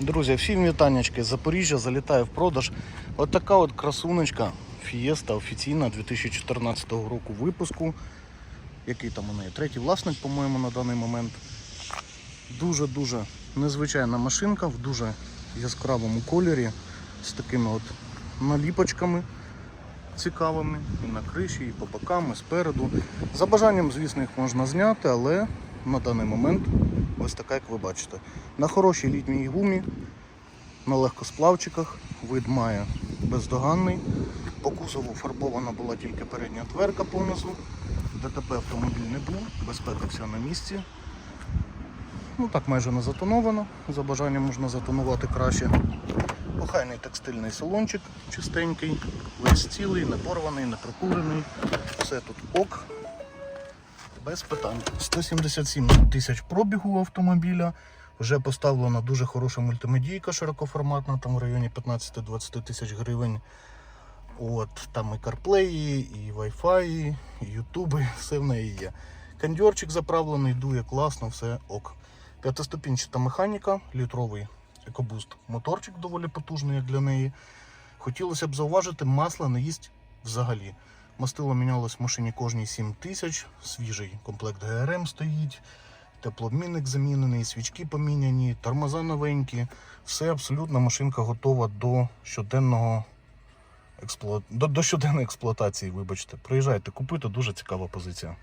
Друзі, всім вітаннячки. з Запоріжжя залітає в продаж. От така от красуночка Fiesta офіційна 2014 року випуску. Який там у неї? Третій власник, по-моєму, на даний момент. Дуже-дуже незвичайна машинка в дуже яскравому кольорі з такими от наліпочками цікавими і на криші, і по бокам, і спереду. За бажанням, звісно, їх можна зняти, але на даний момент ось така, як ви бачите. На хорошій літній гумі, на легкосплавчиках, вид має бездоганний. По кузову фарбована була тільки передня дверка понизу. ДТП автомобіль не був, безпека вся на місці. Ну так майже не затоновано. За бажанням можна затонувати краще. Охайний текстильний салончик чистенький, весь цілий, не порваний, не прокурений. Все тут ок. Без питань. 177 тисяч пробігу автомобіля. Вже поставлена дуже хороша мультимедійка широкоформатна, там в районі 15-20 тисяч гривень. От, там і CarPlay, і Wi-Fi, і YouTube, все в неї є. Кондьорчик заправлений, дує класно, все ок. П'ятиступінчата механіка, літровий екобуст. Моторчик доволі потужний, як для неї. Хотілося б зауважити, масла не їсть взагалі. Мастило мінялось в машині кожні 7 тисяч, свіжий комплект ГРМ стоїть, теплообмінник замінений, свічки поміняні, тормоза новенькі. Все абсолютно машинка готова до щоденного експлуа... до, до щоденної експлуатації, вибачте. Приїжджайте, купуйте, дуже цікава позиція.